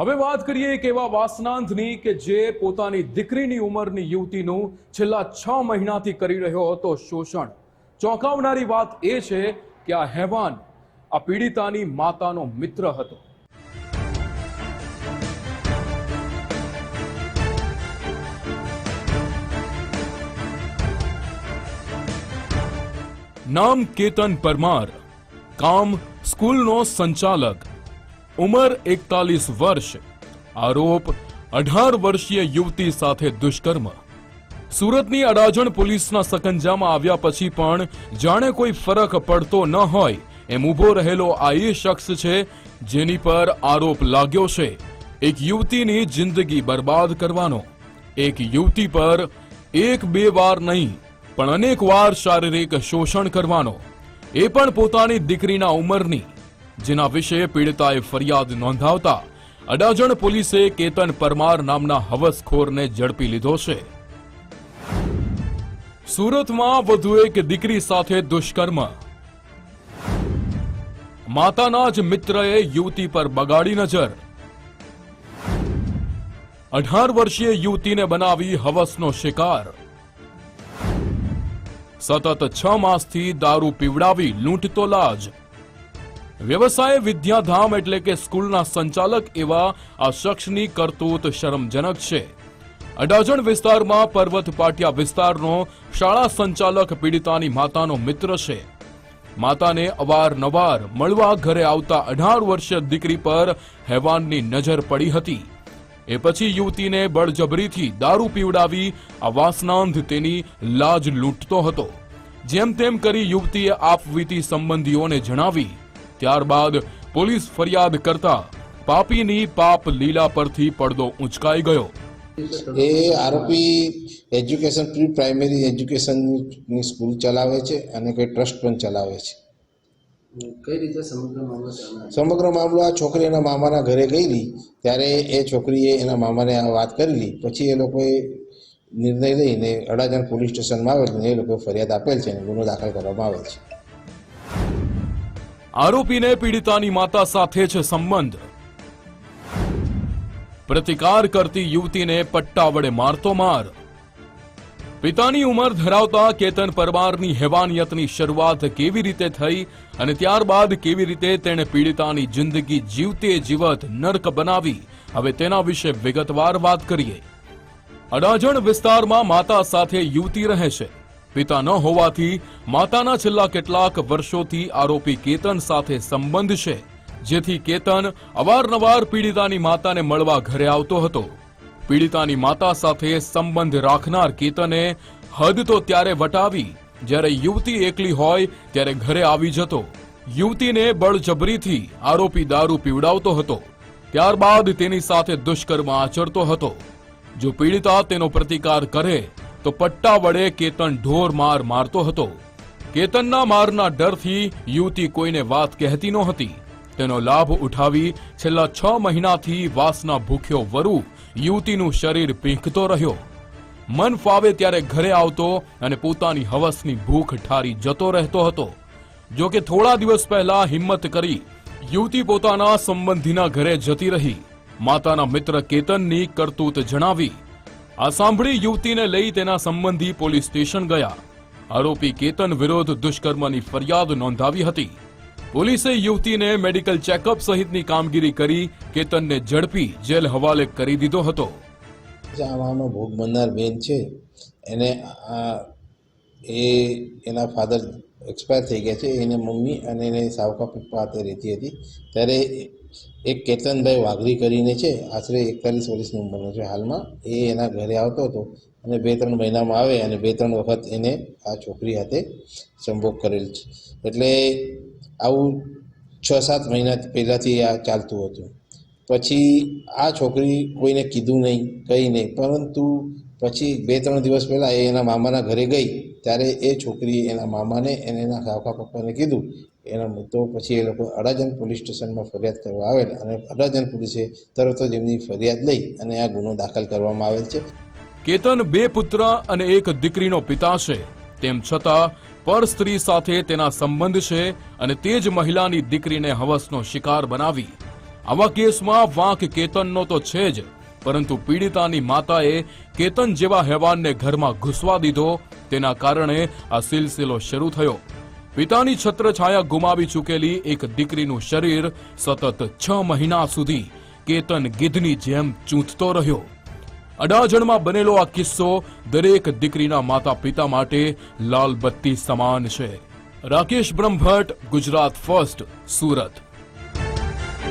હવે વાત કરીએ એક એવા વાસનાંતની કે જે પોતાની દીકરીની ઉંમરની યુવતીનું છેલ્લા છ મહિનાથી કરી રહ્યો હતો શોષણ. ચોંકાવનારી વાત એ છે કે આ હેવાન, આ પીડિતાની માતાનો મિત્ર હતો. નામ કેતન પરમાર, કામ સ્કૂલનો સંચાલક. ઉંમર એકતાલીસ વર્ષ. આરોપ, અઢાર વર્ષીય યુવતી સાથે દુષ્કર્મ. સુરતની અડાજણ પોલીસના સકંજામાં આવ્યા પછી પણ જાણે કોઈ ફરક પડતો ન હોય એમ ઊભો રહેલો આ એ શખ્સ છે જેની પર આરોપ લાગ્યો છે. એક યુવતીની જિંદગી બરબાદ કરવાનો. એક યુવતી પર એક બે વાર નહીં, પણ અનેક વાર શારીરિક શોષણ કરવાનો. એ પણ પોતાની દીકરીના ઉંમરની. જેના વિશે પીડિતાએ ફરિયાદ નોંધાવતા અડાજણ પોલીસે કેતન પરમાર નામના હવસખોરને ઝડપી લીધો છે. સુરતમાં વધુ એક દીકરી સાથે દુષ્કર્મ. માતાના જ મિત્રએ યુવતી પર બગાડી નજર. અઢાર વર્ષીય યુવતીને બનાવી હવસનો શિકાર. સતત છ માસથી દારૂ પીવડાવી લૂંટતો લાજ. વ્યવસાય વિદ્યાધામ એટલે કે સ્કૂલના સંચાલક એવા આ શખ્સની કરતૂત શરમજનક છે. અડાજણ વિસ્તારમાં પર્વત પાટિયા વિસ્તારનો શાળા સંચાલક પીડિતાની માતાનો મિત્ર છે. માતાને અવારનવાર મળવા ઘરે આવતા અઢાર વર્ષીય દીકરી પર હેવાનની નજર પડી હતી. એ પછી યુવતીને બળજબરીથી દારૂ પીવડાવી આ વાસનાંધ તેની લાજ લૂંટતો હતો. જેમ તેમ કરી યુવતીએ આપવીતી સંબંધીઓને જણાવી ત્યારબાદ પોલીસ ફરિયાદ કરતા પાપીની પાપ લીલા પરથી પડદો ઉંચકાઈ ગયો. એ આરોપી એજ્યુકેશન પ્રી પ્રાઇમરી એજ્યુકેશનની સ્કૂલ ચલાવે છે અને કોઈ ટ્રસ્ટ પણ ચલાવે છે. કઈ રીતે સમગ્ર મામલો સમગ્ર મામલો આ છોકરી એના મામાના ઘરે ગયેલી ત્યારે એ છોકરીએ એના મામાને આ વાત કરેલી પછી એ લોકોએ નિર્ણય લઈને અડાજણ પોલીસ સ્ટેશનમાં આવેલ અને એ લોકો ફરિયાદ આપેલ છે અને ગુનો દાખલ કરવામાં આવેલ છે. આરોપીને પીડિતાની માતા સાથે છે સંબંધ. પ્રતિકાર કરતી યુવતીને પટ્ટા વડે મારતો માર. પિતાની ઉંમર ધરાવતા કેતન પરમારની હેવાનિયતની શરૂઆત કેવી રીતે થઈ અને ત્યારબાદ કેવી રીતે તેણે પીડિતાની જિંદગી જીવતે જીવત નર્ક બનાવી, હવે તેના વિશે વિગતવાર વાત કરીએ. અડાજણ વિસ્તારમાં માતા સાથે યુવતી રહે છે. પિતા ન હોવાથી માતાના છેલ્લા કેટલાક વર્ષોથી આરોપી કેતન સાથે સંબંધ છે, જેથી કેતન અવારનવાર પીડિતાની માતાને મળવા ઘરે આવતો હતો. પીડિતાની માતા સાથે સંબંધ રાખનાર કેતને હદ તો ત્યારે વટાવી, જ્યારે યુવતી એકલી હોય ત્યારે ઘરે આવી જતો. યુવતીને બળજબરીથી આરોપી દારૂ પીવડાવતો હતો, ત્યારબાદ તેની સાથે દુષ્કર્મ આચરતો હતો. જો પીડિતા તેનો પ્રતિકાર કરે તો પટ્ટા વડે કેતન ઢોર માર મારતો હતો. કેતનના મારના ડરથી યુવતી કોઈને વાત કહેતી નહોતી તેનો લાભ ઉઠાવી છેલ્લા છ મહિનાથી વાસના ભૂખ્યો વરુ યુવતીનું શરીર પીંખતો રહ્યો. મન ફાવે ત્યારે ઘરે આવતો અને પોતાની હવસની ભૂખ ઠારી જતો રહેતો હતો. જો કે થોડા દિવસ પહેલા હિંમત કરી યુવતી પોતાના સંબંધીના ઘરે જતી રહી. માતાના મિત્ર કેતનની કરતૂત જણાવી આ સાંભળી યુવતીને લઈ તેના સંબંધી પોલીસ સ્ટેશન ગયા. આરોપી કેતન વિરોધ દુષ્કર્મની ફરિયાદ નોંધાવી હતી. પોલીસે યુવતીને મેડિકલ ચેકઅપ સહિતની કામગીરી કરી કેતનને ઝડપી જેલ હવાલે કરી દીધો હતો. જાવાનો ભોગ બનનાર બેન છે. એને એ એના ફાધર એક્સપાયર થઈ ગયા છે. એને મમ્મી અને એને સાવકા પપ્પા હાથે રહેતી હતી. ત્યારે એક કેતનભાઈ વાઘરી કરીને છે, આશરે એકતાલીસ વર્ષની ઉંમરનો છે હાલમાં. એ એના ઘરે આવતો હતો અને બે ત્રણ મહિનામાં આવે અને બે ત્રણ વખત એને આ છોકરી હાથે સંભોગ કરેલ છે. એટલે આવું છ સાત મહિના પહેલાંથી આ ચાલતું હતું. પછી આ છોકરી કોઈને કીધું નહીં, કંઈ નહીં, પરંતુ પછી બે ત્રણ દિવસ પહેલાં એ એના મામાના ઘરે ગઈ, ત્યારે એ છોકરીએ એના મામાને અને એના કાકા પપ્પાને કીધું, એના મુદ્દો પછી એ લોકો અડાજણ પોલીસ સ્ટેશનમાં ફરિયાદ કરવા આવેલ અને અડાજણ પોલીસે તરત જ એમની ફરિયાદ લઈ અને આ ગુનો દાખલ કરવામાં આવેલ છે. કેતન બે પુત્ર અને એક દીકરીનો પિતા છે. તેમ છતાં, પર સ્ત્રી સાથે તેના સંબંધ છે અને તે જ મહિલાની દીકરીને હવસનો શિકાર બનાવી. આવા કેસમાં વાંક કેતનનો તો છે જ. પરંતુ પીડિતાની માતાએ કેતન જેવા હેવાનને ઘરમાં ઘૂસવા દીધો. તેના કારણે આ સિલસિલો શરૂ થયો. પિતાની છત્રછાયા ગુમાવી ચૂકેલી એક દીકરીનું શરીર સતત છ મહિના સુધી કેતન ગીધની જેમ ચૂંથતો રહ્યો. અડાજણમાં બનેલો આ કિસ્સો દરેક દીકરીના માતા પિતા માટે લાલબત્તી સમાન છે. રાકેશ બ્રહ્મભટ્ટ, ગુજરાત ફર્સ્ટ, સુરત.